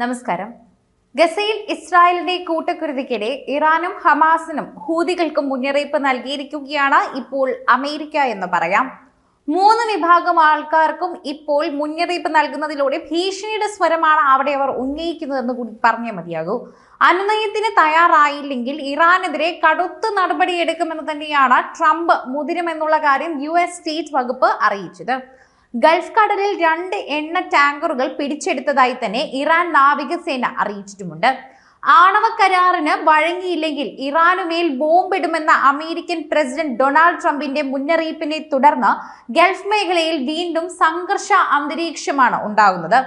നമസ്കാരം. ഗസയിൽ ഇസ്രായേലിന്റെ കൂട്ടക്കുരുതിക്കിടെ ഇറാനും ഹമാസിനും ഹൂതികൾക്കും മുന്നറിയിപ്പ് നൽകിയിരിക്കുകയാണ് ഇപ്പോൾ അമേരിക്ക എന്ന് പറയാം. മൂന്ന് വിഭാഗം ആൾക്കാർക്കും ഇപ്പോൾ മുന്നറിയിപ്പ് നൽകുന്നതിലൂടെ ഭീഷണിയുടെ സ്വരമാണ് അവിടെ അവർ ഉന്നയിക്കുന്നതെന്ന് കൂടി പറഞ്ഞേ മതിയാകൂ. അനുനയത്തിന് തയ്യാറായില്ലെങ്കിൽ ഇറാനെതിരെ കടുത്ത നടപടിയെടുക്കുമെന്ന് തന്നെയാണ് ട്രംപ് മുതിരുമെന്നുള്ള കാര്യം യു എസ് സ്റ്റേറ്റ് വകുപ്പ് അറിയിച്ചത്. ഗൾഫ് കടലിൽ രണ്ട് എണ്ണ ടാങ്കറുകൾ പിടിച്ചെടുത്തതായി തന്നെ ഇറാൻ നാവികസേന അറിയിച്ചിട്ടുമുണ്ട്. ആണവ കരാറിന് വഴങ്ങിയില്ലെങ്കിൽ ഇറാനുമേൽ ബോംബിടുമെന്ന അമേരിക്കൻ പ്രസിഡന്റ് ഡൊണാൾഡ് ട്രംപിന്റെ മുന്നറിയിപ്പിനെ തുടർന്ന് ഗൾഫ് മേഖലയിൽ വീണ്ടും സംഘർഷ അന്തരീക്ഷമാണ് ഉണ്ടാകുന്നത്.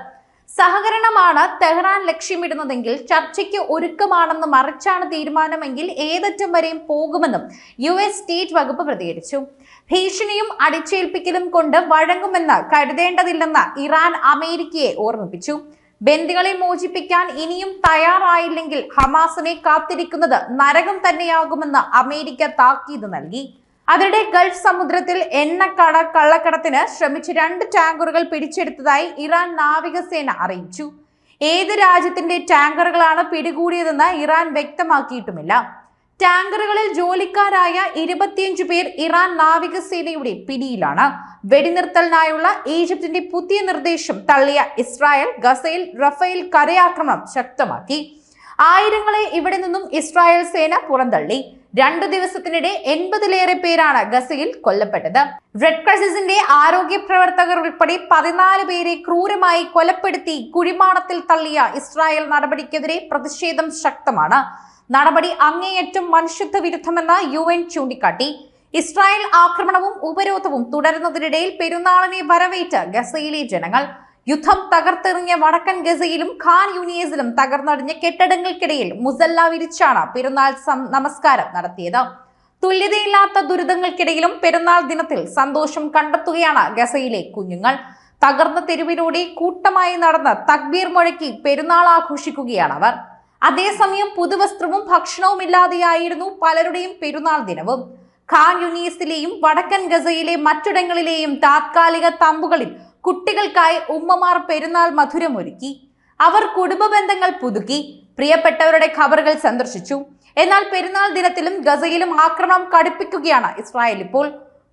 സഹകരണമാണ് തെഹ്റാൻ ലക്ഷ്യമിടുന്നതെങ്കിൽ ചർച്ചയ്ക്ക് ഒരുക്കമാണെന്ന് മറിച്ചാണ് തീരുമാനമെങ്കിൽ ഏതറ്റം വരെയും പോകുമെന്നും യു എസ് സ്റ്റേറ്റ് വകുപ്പ് പ്രതികരിച്ചു. ഭീഷണിയും അടിച്ചേൽപ്പിക്കലും കൊണ്ട് വഴങ്ങുമെന്ന് കരുതേണ്ടതില്ലെന്ന് ഇറാൻ അമേരിക്കയെ ഓർമ്മിപ്പിച്ചു. ബന്ദികളെ മോചിപ്പിക്കാൻ ഇനിയും തയ്യാറായില്ലെങ്കിൽ ഹമാസിനെ കാത്തിരിക്കുന്നത് നരകം തന്നെയാകുമെന്ന് അമേരിക്ക താക്കീത് നൽകി. അതിനിടെ ഗൾഫ് സമുദ്രത്തിൽ എണ്ണക്കട കള്ളക്കടത്തിന് ശ്രമിച്ച് രണ്ട് ടാങ്കറുകൾ പിടിച്ചെടുത്തതായി ഇറാൻ നാവികസേന അറിയിച്ചു. ഏത് രാജ്യത്തിന്റെ ടാങ്കറുകളാണ് പിടികൂടിയതെന്ന് ഇറാൻ വ്യക്തമാക്കിയിട്ടുമില്ല. ടാങ്കറുകളിൽ ജോലിക്കാരായ ഇരുപത്തിയഞ്ചു പേർ ഇറാൻ നാവികസേനയുടെ പിടിയിലാണ്. വെടിനിർത്തലിനായുള്ള ഈജിപ്തിന്റെ പുതിയ നിർദ്ദേശം തള്ളിയ ഇസ്രായേൽ ഗസയിൽ റഫേൽ കരയാക്രമണം ശക്തമാക്കി. ആയിരങ്ങളെ ഇവിടെ നിന്നും ഇസ്രായേൽ സേന പുറന്തള്ളി. രണ്ടു ദിവസത്തിനിടെ എൺപതിലേറെ പേരാണ് ഗസയിൽ കൊല്ലപ്പെട്ടത്. റെഡ് ക്രസസിന്റെ ആരോഗ്യ പ്രവർത്തകർ ഉൾപ്പെടെ പതിനാല് പേരെ ക്രൂരമായി കൊലപ്പെടുത്തി കുഴിമാണത്തിൽ തള്ളിയ ഇസ്രായേൽ നടപടിക്കെതിരെ പ്രതിഷേധം ശക്തമാണ്. നടപടി അങ്ങേയറ്റം മനുഷ്യത്വ വിരുദ്ധമെന്ന് യു എൻ ചൂണ്ടിക്കാട്ടി. ഇസ്രായേൽ ആക്രമണവും ഉപരോധവും തുടരുന്നതിനിടയിൽ പെരുന്നാളിനെ വരവേറ്റ് ഗസയിലെ ജനങ്ങൾ യുദ്ധം തകർത്തെറിഞ്ഞ വടക്കൻ ഗസയിലും ഖാൻ യൂണിയസിലും തകർന്നടിഞ്ഞ കെട്ടിടങ്ങൾക്കിടയിൽ മുസല്ല വിരിച്ചാണ് പെരുന്നാൾ നമസ്കാരം നടത്തിയത്. തുല്യതയില്ലാത്ത ദുരിതങ്ങൾക്കിടയിലും പെരുന്നാൾ ദിനത്തിൽ സന്തോഷം കണ്ടെത്തുകയാണ് ഗസയിലെ കുഞ്ഞുങ്ങൾ. തകർന്ന തെരുവിലൂടെ കൂട്ടമായി നടന്ന് തക്ബീർ മുഴക്കി പെരുന്നാൾ ആഘോഷിക്കുകയാണ് അവർ. അതേസമയം പുതുവസ്ത്രവും ഭക്ഷണവും ഇല്ലാതെയായിരുന്നു പലരുടെയും പെരുന്നാൾ ദിനവും. ഖാൻ യുനീസിലെയും വടക്കൻ ഗസയിലെ മറ്റിടങ്ങളിലെയും താത്കാലിക തമ്പുകളിൽ കുട്ടികൾക്കായി ഉമ്മമാർ പെരുന്നാൾ മധുരമൊരുക്കി അവർ കുടുംബ ബന്ധങ്ങൾ പുതുക്കി പ്രിയപ്പെട്ടവരുടെ ഖബറുകൾ സന്ദർശിച്ചു. എന്നാൽ പെരുന്നാൾ ദിനത്തിലും ഗസയിലും ആക്രമണം കടുപ്പിക്കുകയാണ് ഇസ്രായേൽ ഇപ്പോൾ.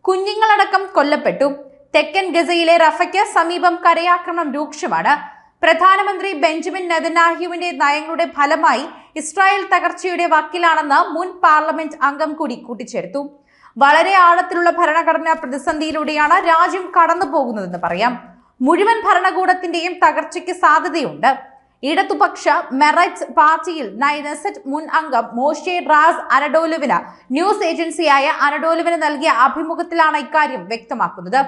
കുഞ്ഞുങ്ങളടക്കം കൊല്ലപ്പെട്ടു. തെക്കൻ ഗസയിലെ റഫയ്ക്ക് സമീപം കരയാക്രമണം രൂക്ഷമാണ്. പ്രധാനമന്ത്രി ബെഞ്ചമിൻ നെതന്യാഹുവിന്റെ നയങ്ങളുടെ ഫലമായി ഇസ്രായേൽ തകർച്ചയുടെ വക്കിലാണെന്ന് മുൻ പാർലമെന്റ് അംഗം കൂടി കൂട്ടിച്ചേർത്തു. വളരെ ആഴത്തിലുള്ള ഭരണഘടനാ പ്രതിസന്ധിയിലൂടെയാണ് രാജ്യം കടന്നു പോകുന്നതെന്ന് പറയാം. മുഴുവൻ ഭരണകൂടത്തിന്റെയും തകർച്ചയ്ക്ക് സാധ്യതയുണ്ട്. ഇടതുപക്ഷ മെററ്റ് പാർട്ടിയിൽ നൈനസെറ്റ് മുൻ അംഗം മോഷെ റാസ് അനഡോലുവിന് ന്യൂസ് ഏജൻസിയായ അനഡോലുവിന് നൽകിയ അഭിമുഖത്തിലാണ് ഇക്കാര്യം വ്യക്തമാക്കുന്നത്.